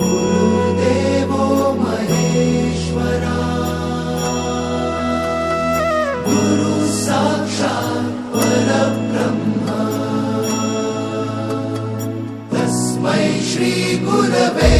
गुरुर्देवो महेश्वरा गुरु साक्षात् परब्रह्म। तस्मै श्रीगुरवे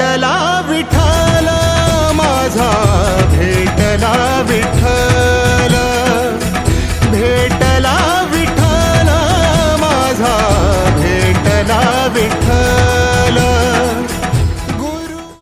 ಕಟಲ